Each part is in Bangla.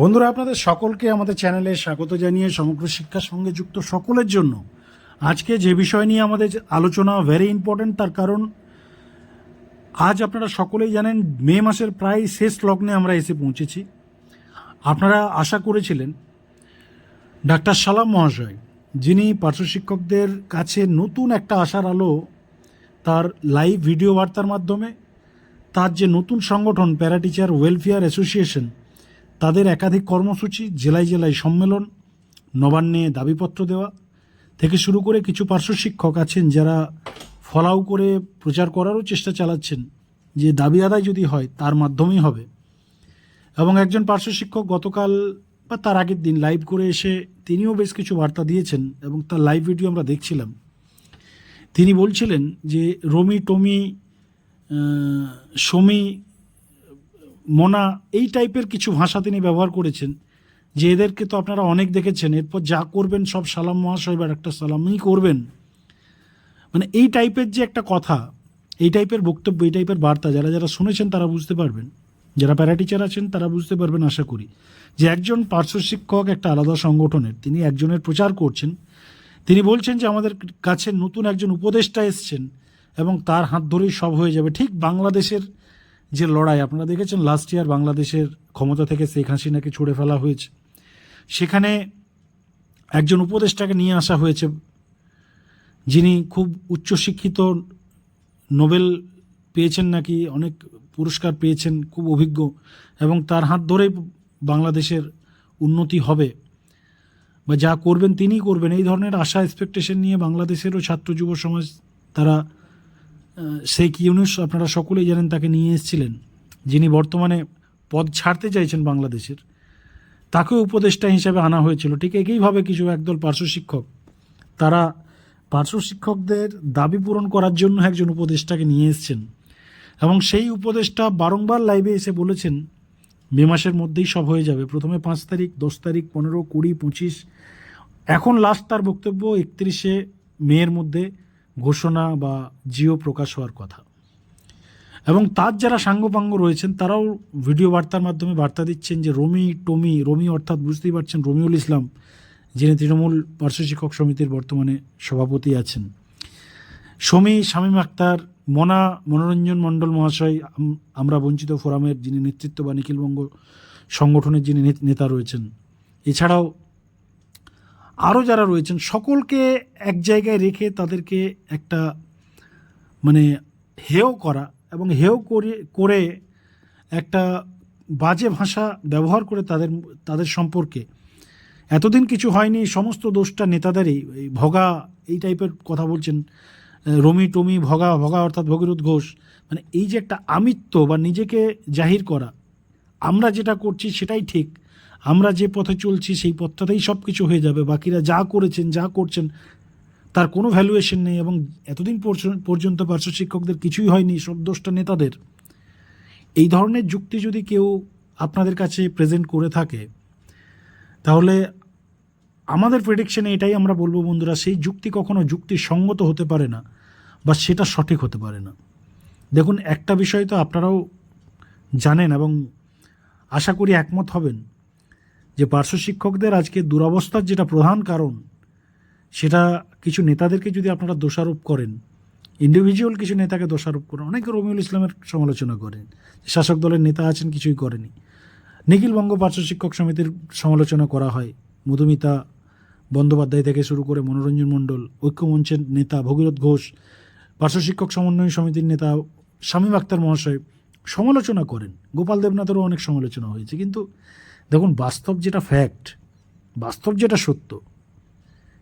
বন্ধুরা, আপনাদের সকলকে আমাদের চ্যানেলে স্বাগত জানিয়ে সমগ্র শিক্ষার সঙ্গে যুক্ত সকলের জন্য আজকে যে বিষয় নিয়ে আমাদের আলোচনা ভেরি ইম্পর্ট্যান্ট তার কারণ আজ আপনারা সকলেই জানেন, মে মাসের প্রায় শেষ লগ্নে আমরা এসে পৌঁছেছি। আপনারা আশা করেছিলেন, ডাক্তার সালাম মহাশয়, যিনি পার্শ্ব শিক্ষকদের কাছে নতুন একটা আশার আলো তার লাইভ ভিডিও বার্তার মাধ্যমে, তার যে নতুন সংগঠন প্যারা টিচার ওয়েলফেয়ার অ্যাসোসিয়েশন তাদের একাধিক কর্মসূচি, জেলায় জেলায় সম্মেলন, নবান্নে দাবিপত্র দেওয়া থেকে শুরু করে কিছু পার্শ্ব শিক্ষক আছেন যারা ফলাও করে প্রচার করারও চেষ্টা চালাচ্ছেন। যে দাবি আদায় যদি হয়, তার মাধ্যমেই হবে। এবং একজন পার্শ্ব শিক্ষক গতকাল বা তার আগের দিন লাইভ করে এসে তিনিও বেশ কিছু বার্তা দিয়েছেন এবং তার লাইভ ভিডিও আমরা দেখছিলাম। তিনি বলছিলেন যে, রমি, টমি সমী মোনা, এই টাইপের কিছু ভাষা তিনি ব্যবহার করেছেন, যে এদেরকে তো আপনারা অনেক দেখেছেন, এরপর যা করবেন সব সালাম মহাশয় বা একটা সালামই করবেন। মানে এই টাইপের যে একটা কথা, এই টাইপের বক্তব্য, এই টাইপের বার্তা যারা যারা শুনেছেন তারা বুঝতে পারবেন। যারা প্যারা টিচার আছেন তারা বুঝতে পারবেন, আশা করি, যে একজন পার্শ্ব শিক্ষক একটা আলাদা সংগঠনের, তিনি একজনের প্রচার করছেন। তিনি বলছেন যে আমাদের কাছে নতুন একজন উপদেষ্টা এসছেন এবং তার হাত ধরেই সব হয়ে যাবে। ঠিক বাংলাদেশের যে লড়াই, আপনারা দেখেছেন লাস্ট ইয়ার বাংলাদেশের ক্ষমতা থেকে শেখ হাসিনাকে ছুড়ে ফেলা হয়েছে। সেখানে একজন উপদেষ্টাকে নিয়ে আসা হয়েছে, যিনি খুব উচ্চশিক্ষিত নোবেল পেয়েছেন নাকি, অনেক পুরস্কার পেয়েছেন, খুব অভিজ্ঞ, এবং তার হাত ধরেই বাংলাদেশের উন্নতি হবে বা যা করবেন তিনিই করবেন। এই ধরনের আশা এক্সপেকটেশন নিয়ে বাংলাদেশেরও ছাত্র যুব সমাজ, তারা শেখ ইউনুস আপনারা সকলেই জানেন তাকে নিয়ে এসেছিলেন। যিনি বর্তমানে পদ ছাড়তে চাইছেন বাংলাদেশের। তাকেও উপদেষ্টা হিসেবে আনা হয়েছিল। ঠিক একইভাবে কিছু একদল পার্শ্ব শিক্ষক। তারা পার্শ্ব শিক্ষকদের দাবি পূরণ করার জন্য একজন উপদেষ্টাকে নিয়ে এসেছেন। এবং সেই উপদেষ্টা বারংবার লাইভে এসে বলেছেন, মে মাসের মধ্যেই সব হয়ে যাবে। প্রথমে পাঁচ তারিখ, দশ তারিখ, পনেরো, কুড়ি, পঁচিশ। এখন লাস্ট তার বক্তব্য একত্রিশে মেয়ের মধ্যে ঘোষণা বা জিও প্রকাশ হওয়ার কথা। এবং তার যারা সাঙ্গপাঙ্গ রয়েছেন, তারাও ভিডিও বার্তার মাধ্যমে বার্তা দিচ্ছেন যে রমি, টমি, রমি অর্থাৎ বুঝতেই পারছেন রমিউল ইসলাম, যিনি তৃণমূল পার্শ্ব শিক্ষক সমিতির বর্তমানে সভাপতি আছেন। সমী শামীম আক্তার, মনা, মনোরঞ্জন মণ্ডল মহাশয় আমরা বঞ্চিত ফোরামের যিনি নেতৃত্ব বা নিখিলবঙ্গ সংগঠনের যিনি নেতা রয়েছেন। এছাড়াও আরও যারা রয়েছেন, সকলকে এক জায়গায় রেখে তাদেরকে একটা মানে হেয় করা এবং হেয় করে করে একটা বাজে ভাষা ব্যবহার করে তাদের তাদের সম্পর্কে। এতদিন কিছু হয়নি, সমস্ত দোষটা নেতাদেরই। ভগা, এই টাইপের কথা বলছেন রমি টমি, ভগা ভগা অর্থাৎ ভগীরথ ঘোষ। মানে এই যে একটা আমিত্ব বা নিজেকে জাহির করা, আমরা যেটা করছি সেটাই ঠিক। আমরা যে পথে চলছি সেই পথটাতেই সব কিছু হয়ে যাবে। বাকিরা যা করেছেন, যা করছেন, তার কোনো ভ্যালুয়েশন নেই এবং এতদিন পর্য- পর্যন্ত পার্শ্ব শিক্ষকদের কিছুই হয়নি, সব দোষটা নেতাদের। এই ধরনের যুক্তি যদি কেউ আপনাদের কাছে প্রেজেন্ট করে থাকে, তাহলে আমাদের প্রেডিকশনে এটাই আমরা বলব বন্ধুরা, সেই যুক্তি কখনো যুক্তিসঙ্গত হতে পারে না বা সেটা সঠিক হতে পারে না। দেখুন, একটা বিষয় তো আপনারাও জানেন এবং আশা করি একমত হবেন। যে পার্শ্ব শিক্ষকদের আজকে দুরবস্থার যেটা প্রধান কারণ, সেটা কিছু নেতাদেরকে যদি আপনারা দোষারোপ করেন ইন্ডিভিজুয়াল কিছু নেতাকে দোষারোপ করেন, অনেকে রবিউল ইসলামের সমালোচনা করেন শাসক দলের নেতা আছেন, কিছুই করেনি। নিখিলবঙ্গ পার্শ্ব শিক্ষক সমিতির সমালোচনা করা হয়। মধুমিতা বন্দ্যোপাধ্যায় থেকে শুরু করে মনোরঞ্জন মণ্ডল ঐক্যমঞ্চের নেতা ভগীরথ ঘোষ, পার্শ্ব শিক্ষক সমন্বয় সমিতির নেতা শামীম আক্তার মহাশয় সমালোচনা করেন। গোপাল দেবনাথেরও অনেক সমালোচনা হয়েছে। কিন্তু দেখুন, বাস্তব যেটা ফ্যাক্ট বাস্তব যেটা সত্য,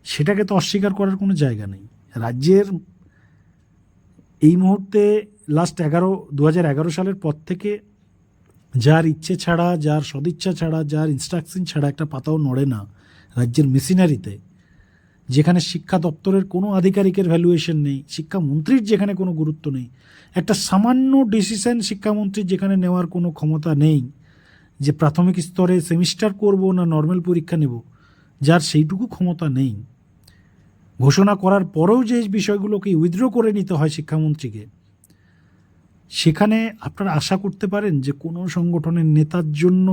সেটাকে তো অস্বীকার করার কোনো জায়গা নেই। রাজ্যের এই মুহূর্তে লাস্ট এগারো দু এগারো সালের পর থেকে যার ইচ্ছে ছাড়া, যার সদিচ্ছা ছাড়া, যার ইনস্ট্রাকশন ছাড়া একটা পাতাও নড়ে না রাজ্যের মেশিনারিতে যেখানে শিক্ষা দপ্তরের কোনো আধিকারিকের ভ্যালুয়েশন নেই শিক্ষামন্ত্রীর যেখানে কোনো গুরুত্ব নেই, একটা সামান্য ডিসিশন শিক্ষামন্ত্রীর যেখানে নেওয়ার কোনো ক্ষমতা নেই যে প্রাথমিক স্তরে সেমিস্টার করব না নর্মাল পরীক্ষা নেব, যার সেইটুকু ক্ষমতা নেই। ঘোষণা করার পরেও যে বিষয়গুলোকে উইথড্র করে নিতে হয় শিক্ষামন্ত্রীকে, সেখানে আপনারা আশা করতে পারেন যে কোনো সংগঠনের নেতার জন্য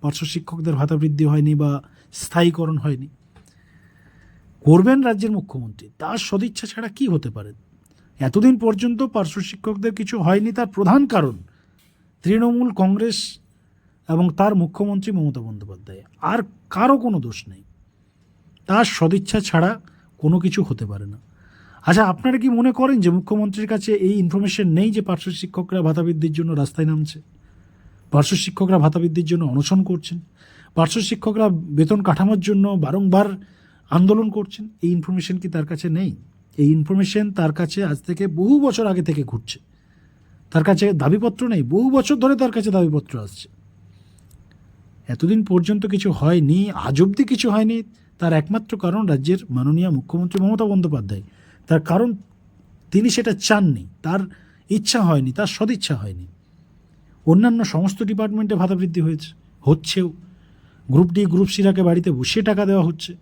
পার্শ্ব শিক্ষকদের ভাতা বৃদ্ধি হয়নি বা স্থায়ীকরণ হয়নি। করবেন রাজ্যের মুখ্যমন্ত্রী, তার সদিচ্ছা ছাড়া কি হতে পারে? এতদিন পর্যন্ত পার্শ্ব শিক্ষকদের কিছু হয়নি, তার প্রধান কারণ, তৃণমূল কংগ্রেস এবং তার মুখ্যমন্ত্রী মমতা বন্দ্যোপাধ্যায়। আর কারও কোনো দোষ নেই। তার সদিচ্ছা ছাড়া কোনো কিছু হতে পারে না। আচ্ছা আপনারা কি মনে করেন যে মুখ্যমন্ত্রীর কাছে এই ইনফরমেশন নেই যে পার্শ্ব শিক্ষকরা ভাতা বৃদ্ধির জন্য রাস্তায় নামছে? পার্শ্ব শিক্ষকরা ভাতা বৃদ্ধির জন্য অনশন করছেন? পার্শ্ব শিক্ষকরা বেতন কাঠামোর জন্য বারংবার আন্দোলন করছেন? এই ইনফরমেশন কি তার কাছে নেই? এই ইনফরমেশন তার কাছে আজ থেকে বহু বছর আগে থেকে ঘুরছে। তার কাছে দাবিপত্র নেই। বহু বছর ধরে তার কাছে দাবিপত্র আসছে। এতদিন পর্যন্ত কিছু হয়নি, আজ অবধি কিছু হয়নি। তার একমাত্র কারণ রাজ্যের মাননীয় মুখ্যমন্ত্রী মমতা বন্দ্যোপাধ্যায়। তার কারণ তিনি সেটা চাননি, তার ইচ্ছা হয়নি, তার সদিচ্ছা হয়নি। অন্যান্য সমস্ত ডিপার্টমেন্টে ভাতা বৃদ্ধি হয়েছে, হচ্ছেও। গ্রুপ ডি, গ্রুপ সিরাকে বাড়িতে বসিয়ে টাকা দেওয়া হচ্ছে।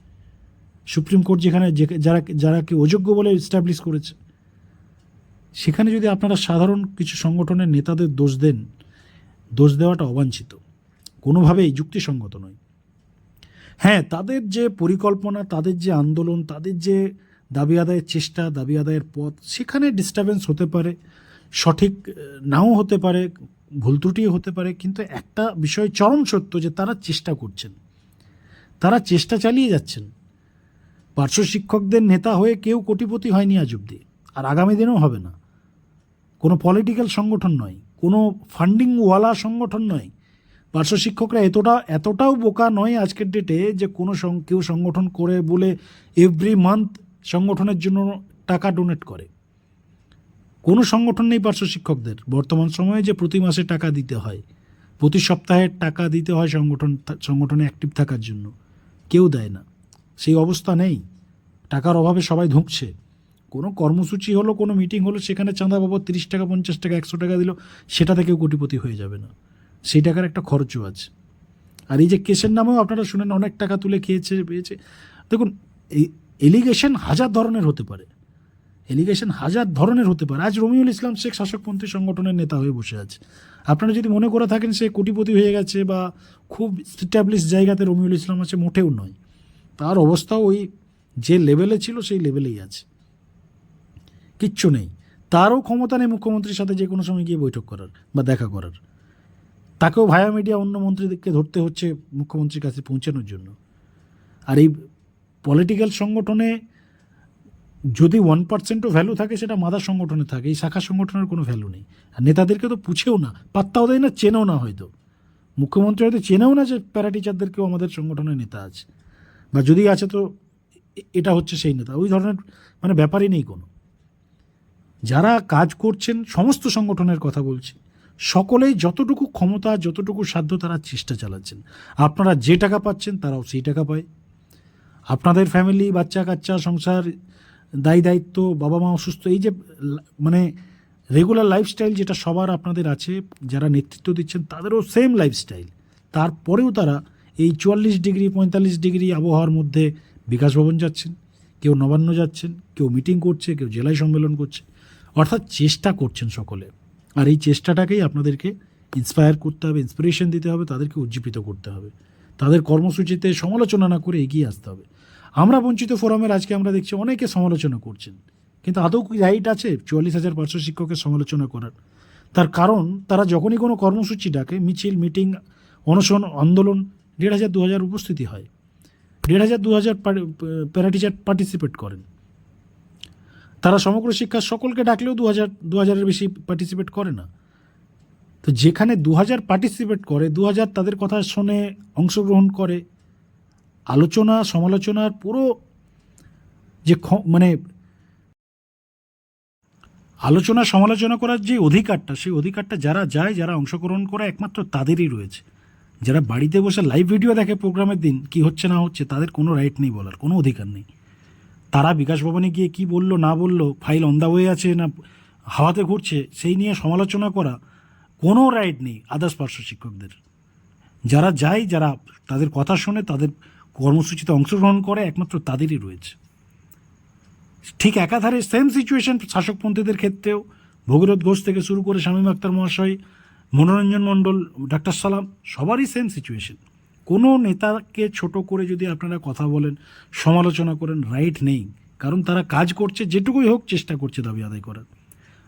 সুপ্রিম কোর্ট যেখানে যারা যারাকে অযোগ্য বলে এস্টাবলিশ করেছে। সেখানে যদি আপনারা সাধারণ কিছু সংগঠনের নেতাদের দোষ দেন, দোষ দেওয়াটা অবাঞ্ছিত। কোনোভাবেই যুক্তিসঙ্গত নয়। হ্যাঁ তাদের যে পরিকল্পনা, তাদের যে আন্দোলন, তাদের যে দাবি আদায়ের চেষ্টা, দাবি আদায়ের পথ, সেখানে ডিস্টারবেন্স হতে পারে, সঠিক নাও হতে পারে, ভুল ত্রুটিও হতে পারে, কিন্তু একটা বিষয় চরম সত্য যে তারা চেষ্টা করছেন। তারা চেষ্টা চালিয়ে যাচ্ছেন। পার্শ্ব শিক্ষকদের নেতা হয়ে কেউ কোটিপতি হয়নি আজ অব্দি আর আগামী দিনেও হবে না। কোনো পলিটিক্যাল সংগঠন নয়, কোনো ফান্ডিংওয়ালা সংগঠন নয় পার্শ্ব শিক্ষকরা এতটা, এতটাও বোকা নয় আজকের ডেটে যে কোনো কেউ সংগঠন করে বলে এভরি মান্থ সংগঠনের জন্য টাকা ডোনেট করে। কোনো সংগঠন নেই পার্শ্ব শিক্ষকদের। বর্তমান সময়ে যে প্রতি মাসে টাকা দিতে হয়, প্রতি সপ্তাহে টাকা দিতে হয় সংগঠন, সংগঠনে অ্যাক্টিভ থাকার জন্য। কেউ দেয় না। সেই অবস্থা নেই। টাকার অভাবে সবাই ধুঁকছে। কোনো কর্মসূচি হলো, কোনো মিটিং হলো, সেখানে চাঁদা বাবদ তিরিশ টাকা, পঞ্চাশ টাকা, একশো টাকা দিল সেটা থেকেও কোটিপতি হয়ে যাবে না। সেই টাকার একটা খরচও আছে। আর এই যে কেসের নামেও আপনারা শুনেন, অনেক টাকা তুলে খেয়েছে, পেয়েছে। দেখুন এলিগেশন হাজার ধরনের হতে পারে। এলিগেশন হাজার ধরনের হতে পারে। আজ রমিউল ইসলাম শেখ শাসকপন্থী সংগঠনের নেতা হয়ে বসে আছে। আপনারা যদি মনে করে থাকেন সে কোটিপতি হয়ে গেছে বা খুব স্ট্যাবলিশ জায়গাতে রমিউল ইসলাম আছে, মোটেও নয়। তার অবস্থাও ওই যে লেভেলে ছিল, সেই লেভেলেই আছে। কিচ্ছু নেই। তারও ক্ষমতা নেই মুখ্যমন্ত্রীর সাথে যে কোনো সময় গিয়ে বৈঠক করার বা দেখা করার। তাকেও ভায়া মিডিয়া অন্য মন্ত্রীদেরকে ধরতে হচ্ছে মুখ্যমন্ত্রীর কাছে পৌঁছানোর জন্য। আর এই পলিটিক্যাল সংগঠনে যদি ওয়ান পার্সেন্টও ভ্যালু থাকে, সেটা মাদার সংগঠনে থাকে, এই শাখা সংগঠনের কোনো ভ্যালু নেই। আর নেতাদেরকে তো পুছেও না, পাত্তাও দেয় না, চেনেও না হয়তো। মুখ্যমন্ত্রী হয়তো চেনেও না যে প্যারা টিচারদেরকেও আমাদের সংগঠনের নেতা আছে। বা যদি আছে তো এটা হচ্ছে সেই নেতা। ওই ধরনের মানে ব্যাপারই নেই কোনো। যারা কাজ করছেন, সমস্ত সংগঠনের কথা বলছি। সকলেই যতটুকু ক্ষমতা, যতটুকু সাধ্য তারা চেষ্টা চালাচ্ছেন। আপনারা যে টাকা পাচ্ছেন, তারাও সেই টাকা পায়। আপনাদের ফ্যামিলি বাচ্চা, কাচ্চা, সংসার, দায়ী দায়িত্ব, বাবা মা অসুস্থ, এই যে মানে রেগুলার লাইফস্টাইল যেটা সবার আপনাদের আছে, যারা নেতৃত্ব দিচ্ছেন, তাদেরও সেম লাইফস্টাইল তারপরেও তারা এই চুয়াল্লিশ ডিগ্রি, পঁয়তাল্লিশ ডিগ্রি আবহাওয়ার মধ্যে বিকাশ ভবন যাচ্ছেন। কেউ নবান্ন যাচ্ছেন, কেউ মিটিং করছে, কেউ জেলায় সম্মেলন করছে। অর্থাৎ চেষ্টা করছেন সকলে। আর এই চেষ্টাটাকেই আপনাদেরকে ইন্সপায়ার করতে হবে ইন্সপিরেশন দিতে হবে, তাদেরকে উজ্জীবিত করতে হবে। তাদের কর্মসূচিতে সমালোচনা না করে এগিয়ে আসতে হবে। আমরা বঞ্চিত ফোরামের আজকে আমরা দেখছি অনেকে সমালোচনা করছেন। কিন্তু আদৌ কি রাইট আছে চুয়াল্লিশ হাজার পাঁচশো শিক্ষকের সমালোচনা করার? তার কারণ, তারা যখনই কোনো কর্মসূচি ডাকে, মিছিল, মিটিং, অনশন, আন্দোলন, দেড় হাজার, দু হাজার উপস্থিতি হয়। দেড় হাজার, দু হাজার প্যারা টিচার পার্টিসিপেট করেন। তারা সমগ্র শিক্ষার সকলকে ডাকলেও দু হাজার, দু হাজারের বেশি পার্টিসিপেট করে না। তো যেখানে দু হাজার পার্টিসিপেট করে, দু হাজার তাদের কথা শোনে অংশগ্রহণ করে, আলোচনা, সমালোচনার পুরো যে মানে আলোচনা, সমালোচনা করার যে অধিকারটা, সেই অধিকারটা যারা যায়, যারা অংশগ্রহণ করে, একমাত্র তাদেরই রয়েছে। যারা বাড়িতে বসে লাইভ ভিডিও দেখে প্রোগ্রামের দিন, কি হচ্ছে না হচ্ছে, তাদের কোনো রাইট নেই বলার, কোনো অধিকার নেই। তারা বিকাশ ভবনে গিয়ে কি বলল, না বলল, ফাইল অন্দা হয়ে আছে না হাওয়াতে ঘুরছে, সেই নিয়ে সমালোচনা করা কোনো রাইট নেই আদার্স পার্শ্ব শিক্ষকদের। যারা যায়, যারা তাদের কথা শোনে, তাদের কর্মসূচিতে অংশগ্রহণ করে, একমাত্র তাদেরই রয়েছে। ঠিক একাধারে সেম সিচুয়েশন শাসকপন্থীদের ক্ষেত্রেও ভগীরথ ঘোষ থেকে শুরু করে শামীম আক্তার মহাশয়, মনোরঞ্জন মণ্ডল, ডাক্তার সালাম, সবারই সেম সিচুয়েশন কোনো নেতাকে ছোট করে যদি আপনারা কথা বলেন, সমালোচনা করেন রাইট নেই। কারণ তারা কাজ করছে, যেটুকুই হোক চেষ্টা করছে দাবি আদায় করার।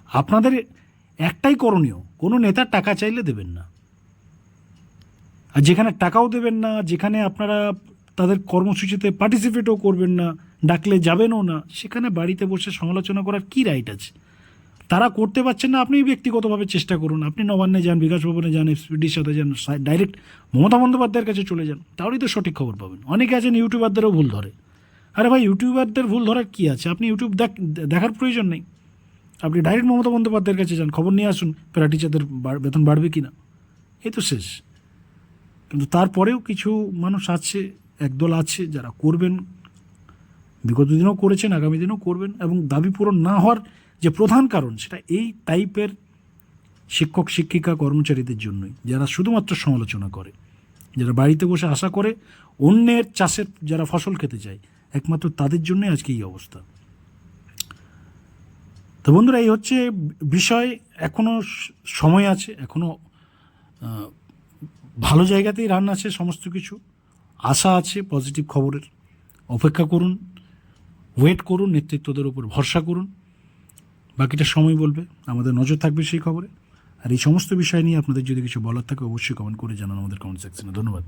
আপনাদের একটাই করণীয়, কোনো নেতার টাকা চাইলে দেবেন না। আর যেখানে টাকাও দেবেন না, যেখানে আপনারা তাদের কর্মসূচিতে পার্টিসিপেটও করবেন না, ডাকলে যাবেনও না, সেখানে বাড়িতে বসে সমালোচনা করার কি রাইট আছে? তারা করতে পারছেন না আপনি ব্যক্তিগতভাবে চেষ্টা করুন। আপনি নবান্নে যান, বিকাশ ভবনে যান এসপিডির সাথে যান ডাইরেক্ট মমতা বন্দ্যোপাধ্যায়ের কাছে চলে যান, তাহলেই তো সঠিক খবর পাবেন। অনেকে আছেন ইউটিউবারদেরও ভুল ধরে। আরে ভাই, ইউটিউবারদের ভুল ধরার কী আছে? আপনি ইউটিউব দেখ দেখার প্রয়োজন নেই। আপনি ডাইরেক্ট মমতা বন্দ্যোপাধ্যায়ের কাছে যান, খবর নিয়ে আসুন প্যারা টিচারদের বেতন বাড়বে কি না এই তো শেষ। কিন্তু তারপরেও কিছু মানুষ আছে, একদল আছে যারা করবেন। বিগত দিনেও করেছেন, আগামী দিনেও করবেন এবং দাবি পূরণ না হওয়ার যে প্রধান কারণ সেটা এই টাইপের শিক্ষক, শিক্ষিকা, কর্মচারীদের জন্যই। যারা শুধুমাত্র সমালোচনা করে, যারা বাড়িতে বসে আশা করে অন্যের চাষের যারা ফসল খেতে চায়, একমাত্র তাদের জন্যই আজকে এই অবস্থা। তো বন্ধুরা, এই হচ্ছে বিষয়। এখনও সময় আছে এখনও ভালো জায়গাতেই রান আছে সমস্ত কিছু। আশা আছে পজিটিভ খবরের। অপেক্ষা করুন ওয়েট করুন, নেতৃত্বদের উপর ভরসা করুন। বাকিটা সময় বলবে, আমাদের নজর থাকবে সেই খবরে। আর এই সমস্ত বিষয় নিয়ে আপনাদের যদি কিছু বলার থাকে, অবশ্যই কমেন্ট করে জানান আমাদের কমেন্ট সেকশনে ধন্যবাদ।